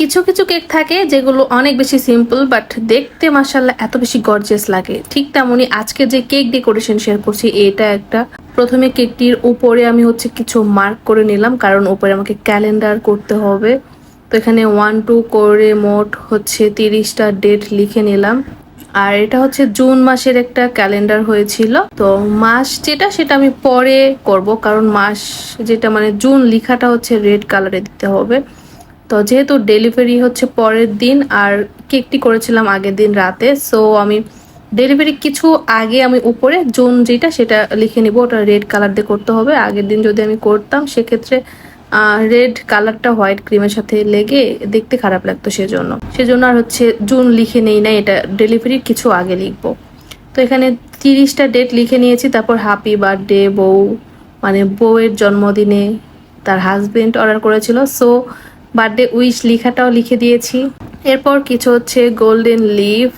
কিছু কিছু কেক থাকে যেগুলো অনেক বেশি সিম্পল বাট দেখতে মাসাল্লাহ এত বেশি গর্জিয়াস লাগে। ঠিক তেমনই আজকে যে কেক ডেকোরেশন শেয়ার করছি, এটা একটা। প্রথমে কেকটির উপরে আমি হচ্ছে কিছু মার্ক করে নিলাম, কারণ উপরে আমাকে ক্যালেন্ডার করতে হবে। তো এখানে ওয়ান টু করে মোট হচ্ছে তিরিশটা ডেট লিখে নিলাম। আর এটা হচ্ছে জুন মাসের একটা ক্যালেন্ডার হয়েছিল। তো মাস যেটা, সেটা আমি পরে করব, কারণ মাস যেটা মানে জুন লিখাটা হচ্ছে রেড কালারে দিতে হবে। তো যেহেতু ডেলিভারি হচ্ছে পরের দিন আর কেকটি করেছিলাম আগের দিন রাতে সো আমি ডেলিভারি কিছু আগে আমি উপরে জুন যেটা সেটা লিখে নিব, ওটা রেড কালার দিয়ে করতে হবে। আগের দিন যদি আমি করতাম, সেক্ষেত্রে রেড কালারটা হোয়াইট ক্রিমের সাথে লেগে দেখতে খারাপ লাগতো সেজন্য। সেজন্য আর হচ্ছে জুন লিখে নেই না, এটা ডেলিভারির কিছু আগে লিখব। তো এখানে তিরিশটা ডেট লিখে নিয়েছি, তারপর হ্যাপি বার্থডে বউ মানে বউয়ের জন্মদিনে তার হাজবেন্ড অর্ডার করেছিল। সো বার্থডে উইশ লিখাটাও লিখে দিয়েছি। এরপর কিছু হচ্ছে গোল্ডেন লিভ।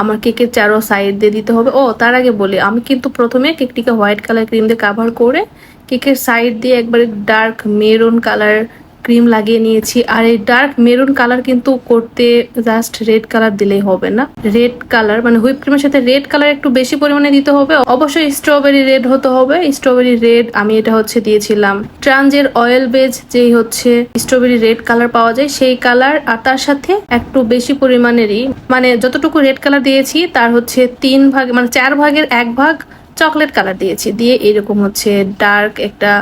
আমার কেকের চারো সাইড দিয়ে দিতে হবে। ও, তার আগে বলি, আমি কিন্তু প্রথমে কেকটিকে হোয়াইট কালার ক্রিম দিয়ে কাভার করে কেকের সাইড দিয়ে একবারে ডার্ক মেরুন কালার ক্রিম লাগিয়ে নিয়েছি। আর এই ডার্ক মেরুন কালার কিন্তু করতে জাস্ট রেড কালার দিলেই হবে না। রেড কালার মানে হুইপ ক্রিমের সাথে রেড কালার একটু বেশি পরিমাণে দিতে হবে। অবশ্যই স্ট্রবেরি রেড হতে হবে। স্ট্রবেরি রেড আমি এটা হচ্ছে দিয়েছিলাম। ট্রানজের অয়েল বেজ যেই হচ্ছে স্ট্রবেরি রেড কালার পাওয়া যায়, সেই কালার আর তার সাথে একটু বেশি পরিমাণেরই মানে যতটুকু রেড কালার দিয়েছি, তার হচ্ছে তিন ভাগ মানে চার ভাগের এক ভাগ চকলেট কালার দিয়েছি। দিয়ে এরকম হচ্ছে ডার্ক একটা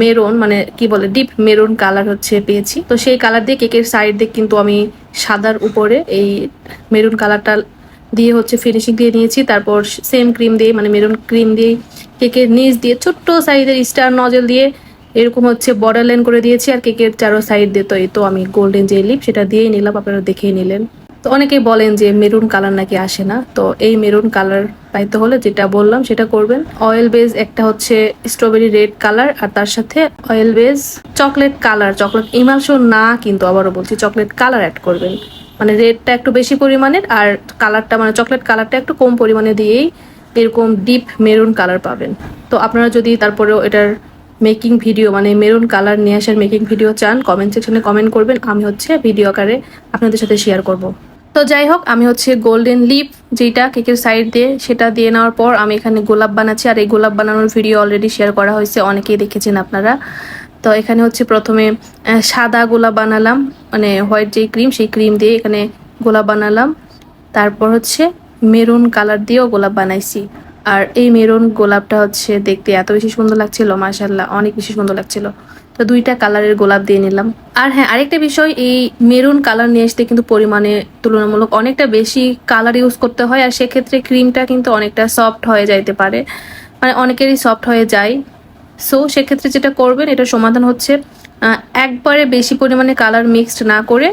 মেরুন মানে কি বলে ডিপ মেরুন কালার হচ্ছে পেয়েছি। তো সেই কালার দিয়ে কেকের সাইড দিয়ে কিন্তু আমি সাদার উপরে এই মেরুন কালারটা দিয়ে হচ্ছে ফিনিশিং দিয়ে নিয়েছি। তারপর সেম ক্রিম দিয়ে মানে মেরুন ক্রিম দিয়ে কেকের নিচ দিয়ে ছোট্ট সাইজের স্টার নজল দিয়ে এরকম হচ্ছে বর্ডার লাইন করে দিয়েছি। আর কেকের চারো সাইড দিয়ে তো এই তো আমি গোল্ডেন যে লিপ সেটা দিয়েই নিলাম, আপনারা দেখেই নিলেন। তো অনেকেই বলেন যে মেরুন কালার নাকি আসে না। তো এই মেরুন কালার পাইতে হলে যেটা বললাম সেটা করবেন। অয়েল বেজ একটা হচ্ছে স্ট্রবেরি রেড কালার আর তার সাথে oil base chocolate colour chocolate emulsion না কিন্তু আবারও বলছি চকলেট কালার অ্যাড করবেন। মানে রেডটা একটু বেশি পরিমাণের আর কালারটা মানে চকলেট কালারটা একটু কম পরিমাণে দিয়েই এরকম ডিপ মেরুন কালার পাবেন। তো আপনারা যদি তারপরেও এটার মেকিং ভিডিও মানে মেরুন কালার নিয়ে আসার মেকিং ভিডিও চান কমেন্ট সেকশনে কমেন্ট করবেন। আমি হচ্ছে ভিডিও আকারে আপনাদের সাথে শেয়ার করব। তো যাই হোক, আমি হচ্ছে গোল্ডেন লিপ যেটা কেকের সাইড দিয়ে, সেটা দিয়ে নেওয়ার পর আমি এখানে গোলাপ বানাচ্ছি। আর এই গোলাপ বানানোর ভিডিও অলরেডি শেয়ার করা হয়েছে, অনেকেই দেখেছেন আপনারা। তো এখানে হচ্ছে প্রথমে সাদা গোলাপ বানালাম মানে হোয়াইট যে ক্রিম সেই ক্রিম দিয়ে এখানে গোলাপ বানালাম। তারপর হচ্ছে মেরুন কালার দিয়েও গোলাপ বানাইছি। আর এই মেরুন গোলাপটা হচ্ছে দেখতে এত বেশি সুন্দর লাগছিল মাশাল্লাহ অনেক বেশি সুন্দর লাগছিল। তো দুইটা কালারের গোলাপ দিয়ে নিলাম। আর হ্যাঁ আরেকটা বিষয়, এই মেরুন কালার নিয়ে আসতে কিন্তু পরিমাণে তুলনামূলক অনেকটা বেশি কালার ইউজ করতে হয়, আর সেক্ষেত্রে ক্রিমটা কিন্তু অনেকটা সফট হয়ে যাইতে পারে। মানে অনেকেরই সফট হয়ে যায়। সো সেক্ষেত্রে যেটা করবেন এটা সমাধান হচ্ছে একবারে বেশি পরিমাণে কালার মিক্সড না করে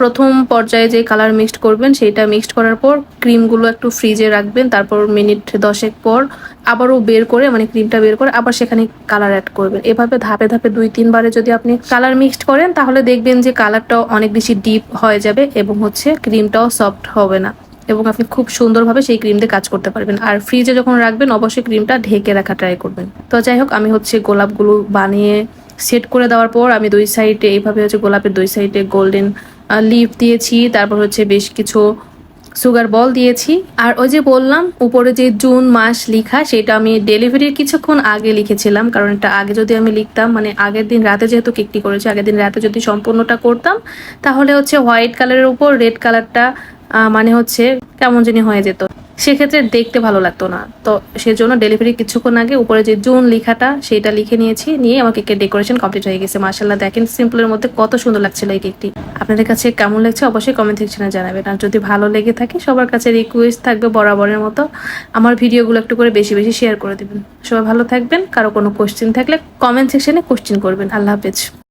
প্রথম পর্যায়ে যে কালার মিক্সড করবেন সেইটা মিক্সড করার পর ক্রিমগুলো একটু ফ্রিজে রাখবেন, তারপর মিনিট দশেক পর আবারও বের করে মানে ক্রিমটা বের করে আবার সেখানে কালার অ্যাড করবেন। এভাবে ধাপে ধাপে দুই, তিনবারে যদি আপনি কালার মিক্সড করেন, তাহলে দেখবেন যে কালারটাও অনেক বেশি ডিপ হয়ে যাবে এবং হচ্ছে ক্রিমটাও সফট হবে না এবং আপনি খুব সুন্দরভাবে সেই ক্রিম দিয়ে কাজ করতে পারবেন। আর ফ্রিজে যখন রাখবেন, অবশ্যই ক্রিমটা ঢেকে রাখা ট্রাই করবেন। তো যাই হোক, আমি হচ্ছে গোলাপগুলো বানিয়ে সেট করে দেওয়ার পর আমি দুই সাইডে এইভাবে হচ্ছে গোলাপের দুই সাইডে গোল্ডেন লিভ দিয়েছি, তারপর হচ্ছে বেশ কিছু সুগার বল দিয়েছি। আর ওই যে বললাম, উপরে যে জুন মাস লেখা, সেটা আমি ডেলিভারির কিছুক্ষণ আগে লিখেছিলাম, কারণ এটা আগে যদি আমি লিখতাম মানে আগের দিন রাতে যেহেতু কেকটি করেছি, আগের দিন রাতে যদি সম্পূর্ণটা করতাম, তাহলে হচ্ছে হোয়াইট কালারের উপর রেড কালারটা মানে হচ্ছে কেমন জানি হয়ে যেত। সেক্ষেত্রে দেখতে ভালো লাগতো না। তো সেজন্য ডেলিভারি কিছুক্ষণ আগে উপরে যে জুন লেখাটা সেটা লিখে নিয়েছি, নিয়ে আমার কেকের ডেকোরেশন কমপ্লিট হয়ে গেছে। মার্শাল্লাহ দেখেন সিম্পলের মধ্যে কত সুন্দর লাগছিল এই কেকটি আপনাদের কাছে কেমন লাগছে অবশ্যই কমেন্ট সেকশনে জানাবেন। আর যদি ভালো লেগে থাকে, সবার কাছে রিকোয়েস্ট থাকবে বরাবরের মতো। আমার ভিডিওগুলো একটু করে বেশি বেশি শেয়ার করে দেবেন। সবাই ভালো থাকবেন, কারও কোনো কোশ্চেন থাকলে কমেন্ট সেকশনে কোশ্চেন করবেন। আল্লাহ হাফেজ।